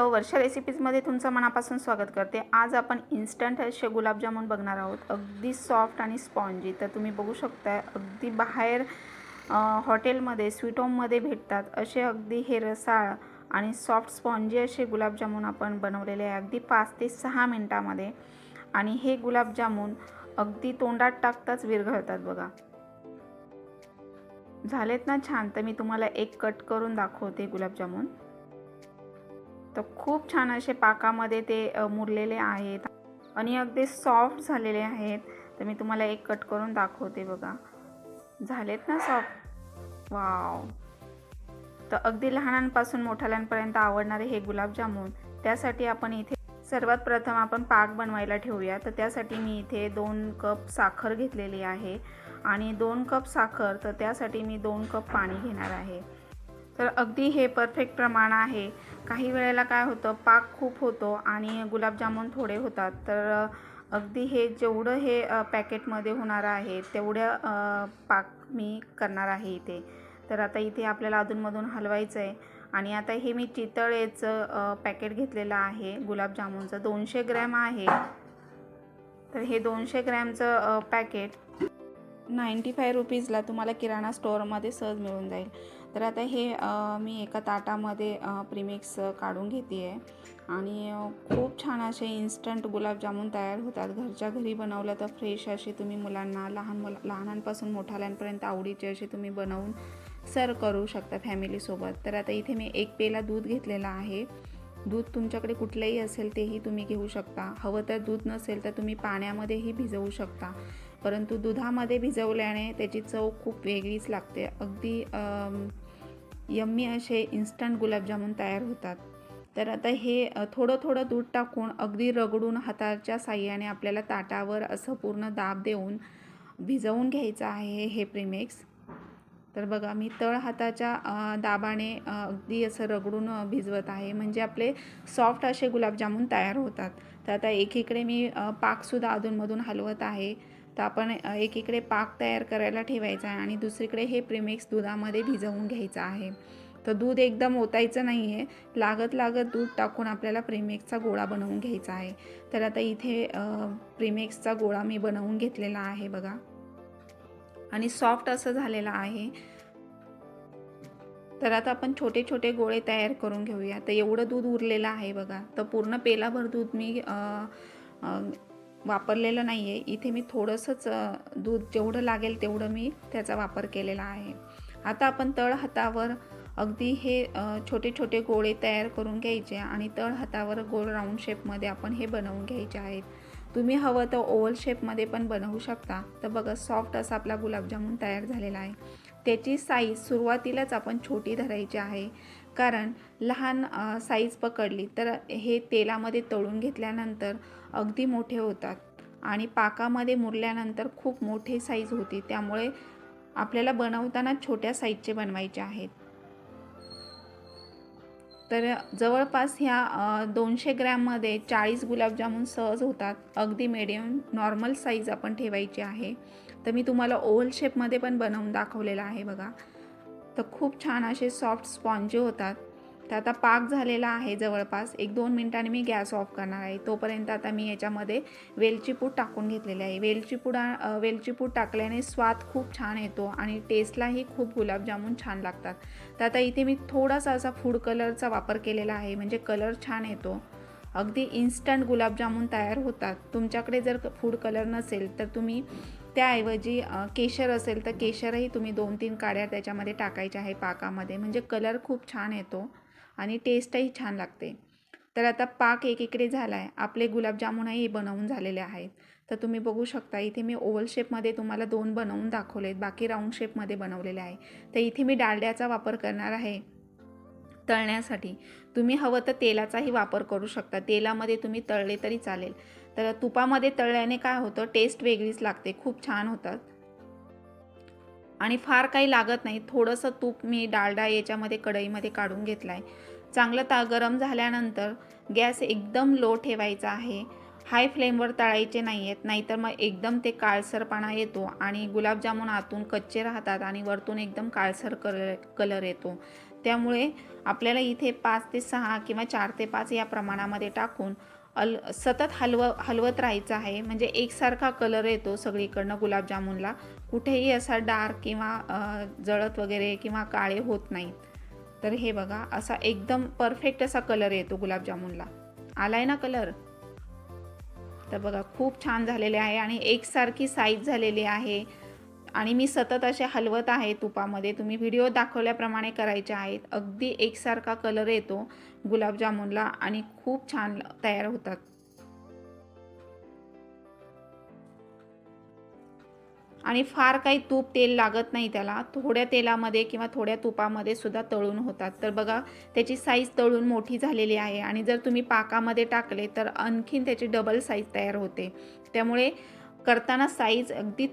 Hello वर्षा रेसिपीजमध्ये तुमचं मनापासून स्वागत करते. आज आपण इन्स्टंट असे गुलाबजामुन बघणार आहोत. अगदी सॉफ्ट आणि स्पॉन्जी तर तुम्ही बघू शकता अगदी बाहेर हॉटेलमध्ये स्वीट होममध्ये भेटतात असे अगदी हे रसाळ आणि सॉफ्ट स्पॉन्जी असे गुलाबजामुन आपण बनवलेले आहे. अगदी पाच ते सहा मिनटामध्ये. आणि हे गुलाबजामुन अगदी तोंडात टाकताच विरघळतात बघा. झालेत ना छान? तर मी तुम्हाला एक कट करून दाखवते गुलाबजामुन. तर खूप छान असे पाकामध्ये ते मुरलेले आहेत आणि अगदी सॉफ्ट झालेले आहेत. तर मी तुम्हाला एक कट करून दाखवते बघा. झालेत ना सॉफ्ट वाव तर अगदी लहानांपासून मोठ्यालांपर्यंत आवडणारे हे गुलाबजामुन त्यासाठी आपण इथे सर्वात प्रथम आपण पाक बनवायला ठेवूया. तर त्यासाठी मी इथे दोन कप साखर घेतलेली आहे आणि दोन कप साखर तर त्यासाठी मी दोन कप पाणी घेणार आहे. तर अगदी हे परफेक्ट प्रमाण आहे. काही वेळेला काय होतं पाक खूप होतो आणि गुलाबजामुन थोडे होतात. तर अगदी हे जेवढं हे पॅकेटमध्ये होणार आहे तेवढं पाक मी करणार आहे इथे. तर आता इथे आपल्याला अधूनमधून हलवायचं आहे आणि आता हे मी चितळेचं पॅकेट घेतलेलं आहे गुलाबजामुनचं. दोनशे ग्रॅम आहे. तर हे दोनशे ग्रॅमचं पॅकेट नाईंटी फाय रुपीजला तुम्हाला किराणा स्टोअरमध्ये सहज मिळून जाईल. तर आता हे मी एका ताटामध्ये प्रीमिक्स काढून घेते आहे आणि खूप छान असे इन्स्टंट गुलाबजामुन तयार होतात. घरच्या घरी बनवलं तर फ्रेश असे तुम्ही मुलांना लहान मुला लहानांपासून मोठाल्यांपर्यंत आवडीचे असे तुम्ही बनवून सर करू शकता फॅमिलीसोबत तर आता इथे मी एक पेला दूध घेतलेला आहे. दूध तुमच्याकडे कुठलंही असेल तेही तुम्ही घेऊ शकता. हवं तर दूध नसेल तर तुम्ही पाण्यामध्येही भिजवू शकता. परंतु दुधामध्ये भिजवल्याने त्याची चव खूप वेगळीच लागते. अगदी यम्मी असे इन्स्टंट गुलाबजामुन तयार होतात. तर आता हे थोडं थोडं दूध टाकून अगदी रगडून हाताच्या साह्याने आपल्याला ताटावर असं पूर्ण दाब देऊन भिजवून घ्यायचं आहे हे प्रीमिक्स तर बघा मी तळ हाताच्या दाबाने अगदी असं रगडून भिजवत आहे. म्हणजे आपले सॉफ्ट असे गुलाबजामुन तयार होतात. तर आता एकीकडे मी पाकसुद्धा अधूनमधून हलवत आहे. तर आपण एकीकडे पाक तयार करायला ठेवायचा आहे आणि दुसरीकडे हे प्रिमिक्स दुधामध्ये भिजवून घ्यायचं आहे. तर दूध एकदम ओतायचं नाही आहे लागत लागत दूध टाकून आपल्याला प्रिमेक्सचा गोळा बनवून घ्यायचा आहे. तर आता इथे अ, गोळा मी बनवून घेतलेला आहे बघा. आणि सॉफ्ट असं झालेलं आहे. तर आता आपण छोटे छोटे गोळे तयार करून घेऊया. तर एवढं दूध उरलेलं आहे बघा. तर पूर्ण पेलाभर दूध मी आ, आ, वापरलेलं नाही आहे इथे मी थोडंसंच दूध जेवढं लागेल तेवढं मी त्याचा वापर केलेला आहे. आता आपण तळ हातावर अगदी हे छोटे छोटे गोळे तयार करून घ्यायचे आणि तळ हातावर गोल राऊंड शेपमध्ये आपण हे बनवून घ्यायचे आहेत. तुम्ही हवं तर ओव्हल शेपमध्ये पण बनवू शकता. तर बघा सॉफ्ट असा आपला गुलाबजामुन तयार झालेला आहे. त्याची साईज सुरुवातीलाच आपण छोटी धरायची आहे. कारण लहान साईज पकडली तर हे तेलामध्ये तळून घेतल्यानंतर अगदी मोठे होतात. आणि पाकामध्ये मुरल्यानंतर खूप मोठे साईज होती. त्यामुळे आपल्याला बनवताना छोट्या साईजचे बनवायचे आहेत. तर जवळपास ह्या दोनशे ग्रॅममध्ये चाळीस गुलाबजामुन सहज होतात. अगदी मिडियम नॉर्मल साईज आपण ठेवायची आहे. तर मी तुम्हाला ओव्हल शेपमध्ये पण बनवून दाखवलेलं आहे बघा. तर खूप छान असे सॉफ्ट स्पॉन्जी होतात. तर आता पाक झालेला आहे जवळपास. एक दोन मिनटांनी मी गॅस ऑफ करणार आहे. तोपर्यंत आता मी याच्यामध्ये वेलची पूड टाकून घेतलेली आहे. वेलची वेलचीपूड वेलची पूड टाकल्याने स्वाद खूप छान येतो आणि टेस्टलाही खूप गुलाबजामुन छान लागतात. तर आता इथे मी थोडासा असा फूड कलरचा वापर केलेला आहे. म्हणजे कलर छान येतो. अगदी इन्स्टंट गुलाबजामुन तयार होतात. तुमच्याकडे जर फूड कलर नसेल तर तुम्ही त्याऐवजी केशर असेल तर केशरही तुम्ही दोन तीन काड्या त्याच्यामध्ये टाकायच्या आहे पाकामध्ये. म्हणजे कलर खूप छान येतो आणि टेस्टही छान लागते. तर आता पाक एकीकडे झाला आहे आपले गुलाबजामुनही बनवून झालेले आहेत. तर तुम्ही बघू शकता इथे मी ओव्हल शेपमध्ये तुम्हाला दोन बनवून दाखवलेत. बाकी राऊंड शेपमध्ये बनवलेले आहे. तर इथे मी डालड्याचा वापर करणार आहे तळण्यासाठी. तुम्ही हवं तर तेलाचाही वापर करू शकता. तेलामध्ये तुम्ही तळले तरी चालेल. तर तुपामध्ये तळल्याने काय होतं? टेस्ट वेगळीच लागते. खूप छान होतात. आणि फार काही लागत नाही. थोडंसं तूप मी डालडा याच्यामध्ये कढईमध्ये काढून घेतला आहे चांगलं ता गरम झाल्यानंतर गॅस एकदम लो ठेवायचा आहे. हाय फ्लेमवर तळायचे नाही आहेत नाहीतर मग एकदम ते काळसरपणा येतो आणि गुलाबजामुन आतून कच्चे राहतात आणि वरतून एकदम काळसर कलर कलर येतो. त्यामुळे आपल्याला इथे पाच ते सहा किंवा चार ते पाच या प्रमाणामध्ये टाकून अल सतत हलव हलवत राहायचं आहे. म्हणजे एकसारखा कलर येतो सगळीकडनं गुलाबजामुनला. कुठेही असा डार्क किंवा जळत वगैरे किंवा काळे होत नाहीत. तर हे बघा असा एकदम परफेक्ट असा कलर येतो गुलाबजामुनला. आलाय ना कलर तर बघा खूप छान झालेले आहे आणि एकसारखी साईज झालेली आहे. आणि मी सतत असे हलवत आहे तुपामध्ये. तुम्ही व्हिडिओ दाखवल्याप्रमाणे करायचे आहेत. अगदी एकसारखा कलर येतो गुलाबजामुनला आणि खूप छान तयार होतात. आणि फार काही तूप तेल लागत नाही त्याला. थोड्या तेलामध्ये किंवा थोड्या तुपामध्ये सुद्धा तळून होतात. तर बघा त्याची साईज तळून मोठी झालेली आहे. आणि जर तुम्ही पाकामध्ये टाकले तर आणखीन त्याची डबल साईज तयार होते. त्यामुळे करताना साईज अगदी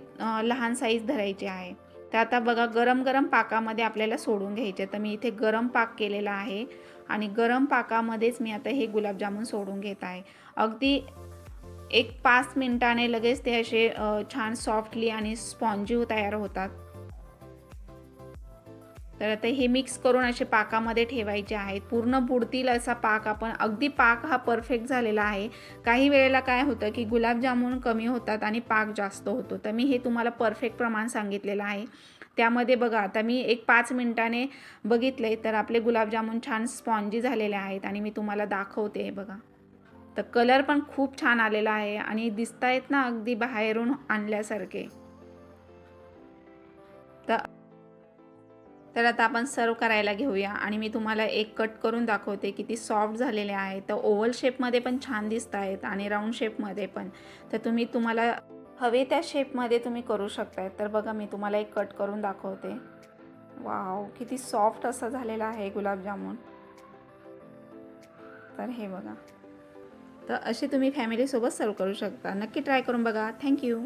लहान साईज धरायची आहे. तर आता बघा गरम गरम पाकामध्ये आपल्याला सोडून घ्यायचे तर मी इथे गरम पाक केलेला आहे आणि गरम पाकामध्येच मी आता हे गुलाबजामुन सोडून घेत आहे. अगदी एक पाच मिनिटाने लगेच ते असे छान सॉफ्टली आणि स्पॉन्जी तयार होतात. तर आता हे मिक्स करून असे पाकामध्ये ठेवायचे आहेत. पूर्ण बुडतील असा पाक आपण अगदी पाक हा परफेक्ट झालेला आहे. काही वेळेला काय होतं की गुलाबजामुन कमी होतात आणि पाक जास्त होतो. तर मी हे तुम्हाला परफेक्ट प्रमाण सांगितलेलं आहे. त्यामध्ये बघा आता मी एक पाच मिनटाने बघितले तर आपले गुलाबजामुन छान स्पॉन्जी झालेले आहेत आणि मी तुम्हाला दाखवते हे बघा. तर कलर पण खूप छान आलेला आहे आणि दिसतायत ना अगदी बाहेरून आणल्यासारखे. तर तर आता आपण सर्व करायला घेऊया. आणि मी तुम्हाला एक कट करून दाखवते किती सॉफ्ट झालेले आहे. तर ओव्हल शेपमध्ये पण छान दिसत आहेत आणि राऊंड शेपमध्ये पण. तर तुम्ही तुम्हाला हवे त्या शेपमध्ये तुम्ही करू शकताय. तर बघा मी तुम्हाला एक कट करून दाखवते. वाव किती सॉफ्ट असा झालेला आहे गुलाबजामुन. तर हे बघा. तर असे तुम्ही फॅमिलीसोबत सर्व करू शकता. नक्की ट्राय करून बघा. थँक्यू